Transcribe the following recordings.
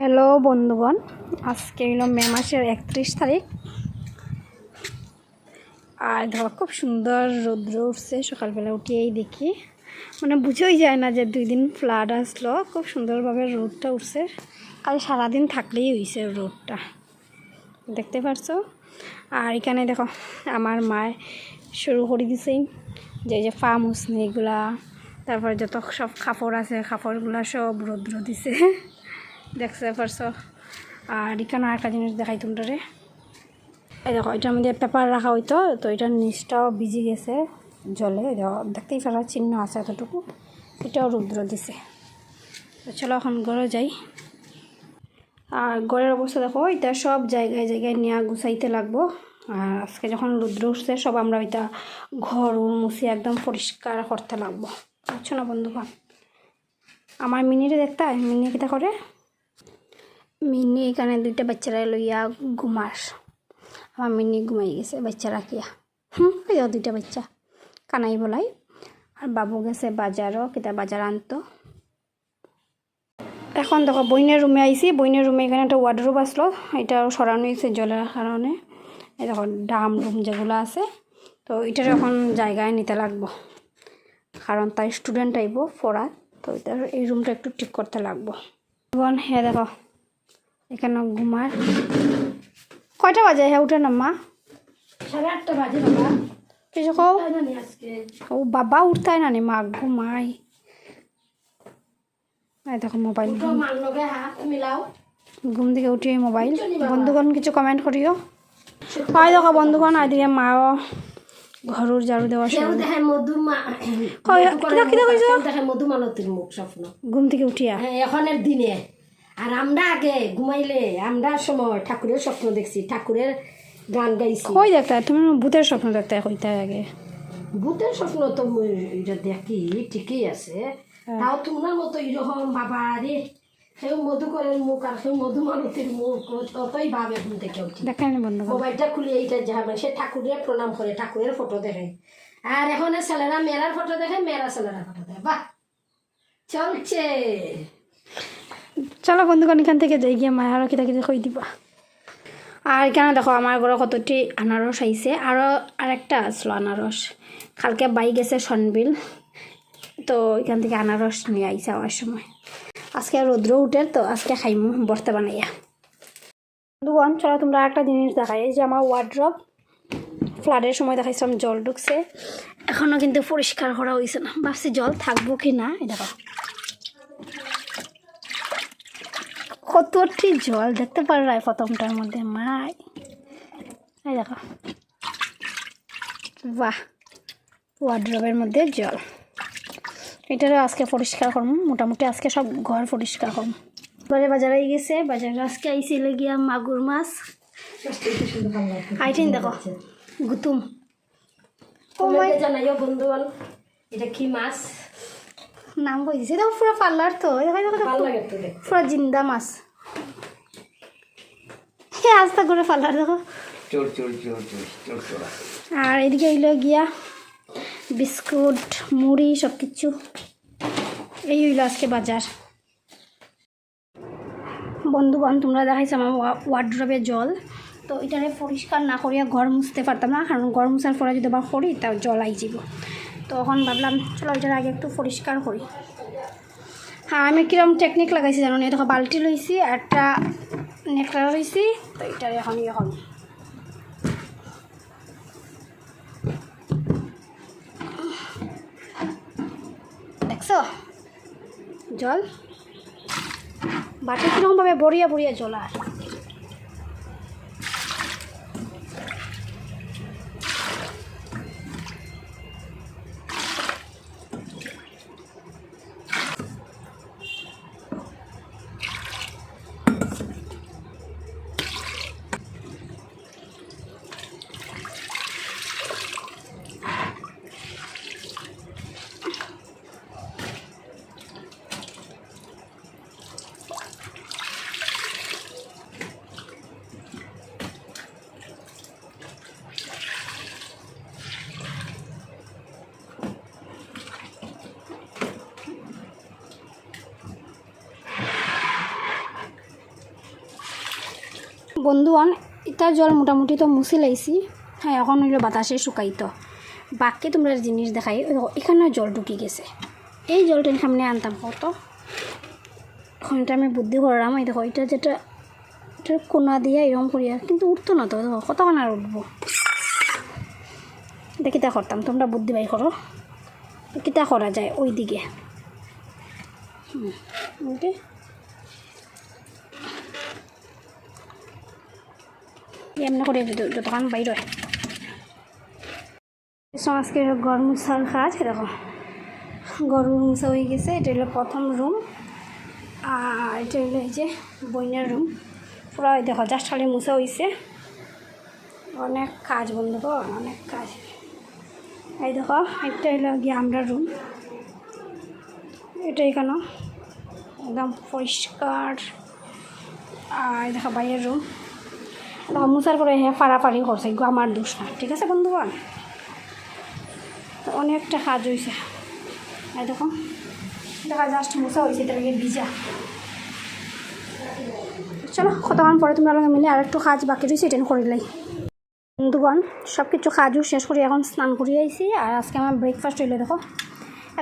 Hello বন্ধুগণ, আজকে হলো মে মাসের একত্রিশ তারিখ। আর ধরো খুব সুন্দর রৌদ্র উঠছে, সকালবেলা উঠিয়েই দেখি। মানে বুঝেই যায় না যে দুই দিন ফ্লাড আসলো, খুব সুন্দরভাবে রোদটা উঠছে। কাল সারাদিন থাকলেই হয়েছে রোদটা। দেখতে পারছ? আর এখানে দেখো, আমার মায় শুরু করে দিছে। যে যে ফার্ম উসনি এগুলা, তারপর যত সব কাপড় আছে, কাপড়গুলা সব রৌদ্র দিছে। দেখতে পারছ আর এখানে একটা জিনিস দেখাই তোমরা এই দেখো এটার মধ্যে পেপার রাখা হইতো, তো এটার নিচটাও ভিজে গেছে জলে। দেখো, দেখতেই পারা, চিহ্ন আছে এতটুকু। এটাও রৌদ্র দিছে। তো চলো এখন ঘরে যাই। আর ঘরের অবস্থা দেখো, এটা সব জায়গায় জায়গায় নিয়ে গুছাইতে লাগবো। আর আজকে যখন রুদ্র উঠছে, সব আমরা ওইটা ঘর মুছি একদম পরিষ্কার করতে লাগবো। বুঝছ না বন্ধুগণ? আমার মিনিরে দেখতে মিনি কিটা করে? মিনি এখানে দুইটা বাচ্চারা লইয়া ঘুমাস। আমার মিনি ঘুমাই গেছে, বাচ্চারা কিয়া? হুম দুইটা বাচ্চা, কানাই বলাই। আর বাবু গেছে বাজারও, কিতা বাজার আনতো। এখন দেখো, বইনের রুমে আইছি, বইনের রুমে এখানে একটা ওয়ার্ডরোব আসলো, এটা সরানো হয়েছে জলের কারণে। এই দেখো, ডাম রুম যেগুলো আছে, তো এটার এখন জায়গায় নিতে লাগবো। কারণ তাই স্টুডেন্ট আইব পড়া তো এটার এই রুমটা একটু ঠিক করতে লাগবো। হ্যাঁ দেখো এখানে ঘুমায়। কয়টা বাজে? হ্যাঁ উঠে না মা। সাড়ে আটটা বাজে বাবা। কিছু ও বাবা উঠতাই না নি মা? ঘুমাই এই দেখো মোবাইল ঘুম। থেকে উঠিয়ে মোবাইল। বন্ধুগণ কিছু কমেন্ট করিও? হয় দেখো বন্ধুগণ আদিকে মাও ঘরুর ঝাড়ু দেওয়া ঘুম থেকে উঠিয়া। হ্যাঁ এখনের দিনে। আর আমরা আগে ঘুমাইলে আমরা সময় ঠাকুরের স্বপ্ন দেখছি ঠাকুরের গান গাইছি। কই দেখতে? তুমি ভূতের স্বপ্ন দেখতে কইতে আগে। ভূতের স্বপ্ন তো এটা দেখি ঠিকই আছে। তাও তোমার মতো এরকম বাবা রে। সেও মধুকরের মুখ আর সেও মধু মালতির মুখ ততই ভাবে ঘুম থেকে উঠি। দেখেন বন্ধুগণ মোবাইলটা খুলে এইটা যা মানে সে ঠাকুরের প্রণাম করে ঠাকুরের ফটো দেখে। আর এখন ছেলেরা মেয়েরার ফটো দেখে মেয়েরা ছেলেরা ফটো দেখে। বাহ! চলছে। চলো বন্ধুগণ, এখান থেকে যাই গিয়ে মায়ের কিতা কিতা কই দিবা। আর এখানে দেখো, আমার ঘরে কতটি আনারস আইছে আরও আরেকটা আসলো আনারস। কালকে বাই গেছে সনবিল তো এখান থেকে আনারস নিয়ে আইসে আমার সময়। আজকে রৌদ্র উঠে তো, আজকে খাইমু বর্তা বানাইয়া। বন্ধুগণ, চলো তোমরা একটা জিনিস দেখাই যে আমার ওয়ার্ড্রপ ফ্লাডের সময় দেখাইছিলাম, জল ঢুকছে। এখনও কিন্তু পরিষ্কার করা হয়েছে না। ভাবছি জল থাকব কি না দেখো। কতটি জল দেখতে পারলাই প্রথমটার মধ্যে মাই। এই দেখো। বাহ ওয়ার্ড্রবের মধ্যে জল। এটারও আজকে পরিষ্কার করব মোটামুটি আজকে সব ঘর পরিষ্কার করব। ঘরে বাজারে গেছে বাজারে আজকে আইছিল গিয়া মাগুর মাছ। আইটেন দেখো গুতুম। জানাইও বন্ধুগণ এটা কি মাছ? নাম কইছে দেখো পুরো পার্লার তো পুরো জিন্দা মাছ। হ্যাঁ আস্তে করে পার্লার দেখো। আর এদিকে হইল গিয়া বিস্কুট মুড়ি সব কিছু এই হইল আজকে বাজার। বন্ধুগণ তোমরা দেখাইছো আমার ওয়ার্ড্রবে জল। তো এটারে পরিষ্কার না করিয়া ঘর মুছতে পারতাম না কারণ ঘর মুছার পরে যদি আবার করি তাও জল আই যাব তো এখন ভাবলাম, চলো এটার আগে একটু পরিষ্কার করি। হ্যাঁ আমি কিরম টেকনিক লাগাইছি জানো? না দেখো, বালতি লইছি, একটা নেকড়া লইছি, তো এটার এখন এখন হবে দেখছ? জল? বাটি কিরকমভাবে বড়িয়া বড়িয়া জল আর বন্ধুগণ ইটার জল মোটামুটি তো মুছে লাইছি। হ্যাঁ এখন হইল বাতাসে শুকাইতো। বাকি তোমরা জিনিস দেখাই এখানে জল ঢুকে গেছে। এই জলটা সামনে আনতাম কত? এটা আমি বুদ্ধি করলাম এই দেখো এটা যেটা এটা কোনা দিয়ে এরকম করিয়া কিন্তু উঠতো না তো দেখো কতক্ষণ আর উঠবো? এটা কিতা করতাম তোমরা বুদ্ধি বাই করো কিতা করা যায়? ওই দিকে হুম, এমনি করে যত- যতক্ষণ বাইর আজকে ঘর মুছার কাজ দেখো গরু মুছা হয়ে গেছে, এটা হলো প্রথম রুম আর এটা হলো এই যে বইনার রুম পুরো দেখো জাস্ট খালি মুছা হয়েছে অনেক কাজ বন্ধু অনেক কাজ। এই দেখো একটা হলো গিয়ে আমরা রুম এটা এখানে একদম পরিষ্কার। আর দেখো বাইরের রুম মুসার করে হ্যাঁ ফাড়াফাড়ি করছে গো আমার দোষ না। ঠিক আছে বন্ধুগণ? অনেকটা কাজ হয়েছে এই দেখো, দেখা জাস্ট মুসা হয়েছে এটাকে ভিজা। চলো, কতক্ষণ পরে তোমরা লগে মিলে আর একটু কাজ বাকি রয়েছে এটা করে করিলাই বন্ধুগণ সব কিছু কাজও শেষ করে এখন স্নান করে আইছি, আর আজকে আমার ব্রেকফাস্ট হইল, দেখো।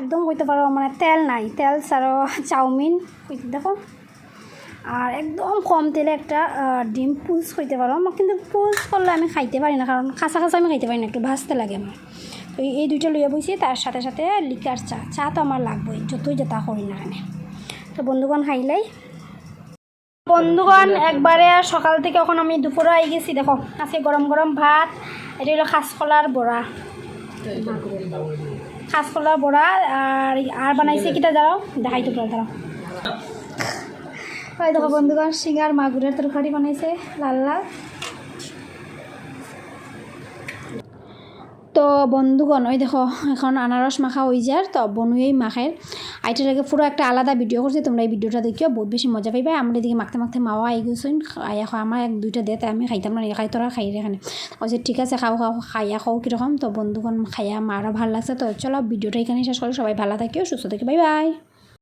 একদম কইতে পারো মানে তেল নাই। তেল ছাড়াও চাউমিন, দেখো। আর একদম কম তেলে একটা ডিম পুলস হইতে পারো। আমার কিন্তু পুলস করলে আমি খাইতে পারি না, কারণ খাসা খাসা আমি খাইতে পারি না, একটু ভাজতে লাগে আমার। তো এই- দুইটা লইয়া বইছি, তার সাথে সাথে লিকার চা। চা তো আমার লাগবেই, যতই যেটা করি না কেন। তো বন্ধুগণ খাইলাই। বন্ধুগণ, একবারে সকাল থেকে এখন আমি দুপুরে আই গেছি, দেখো আজকে গরম গরম ভাত, এটা হলো কাঁচকলার বড়া। কাঁচকলার বড়া, আর আর বানাইছে কিটা, দাঁড়াও দেখাই তো দাঁড়াও। ওই দেখো বন্ধুগণ, সিঙ্গার মাগুরের তরকারি বানাইছে লাল লাল তো বন্ধুগণ, ওই দেখো, এখন আনারস মাখা হয়ে যার তো বনুয়েই মাখের। আইটার লাগে পুরো একটা আলাদা ভিডিও করছে, তোমরা এই ভিডিওটা দেখিও, বহুত বেশি মজা পাইবে। আমরা এদিকে মাখতে মাখতে মাওয়া আই গেছেন আয়া খাও আমার এক দুইটা দে তাই আমি খাইতাম না খাই তোরা খাই এখানে বলছে ঠিক আছে, খাও খাও খাইয়া খাও কীরকম তো বন্ধুগণ খাইয়া মারও ভালো লাগছে। তো চলো, ভিডিওটা এখানে শেষ করি সবাই ভালো থাকিও, সুস্থ থাকি বাই বাই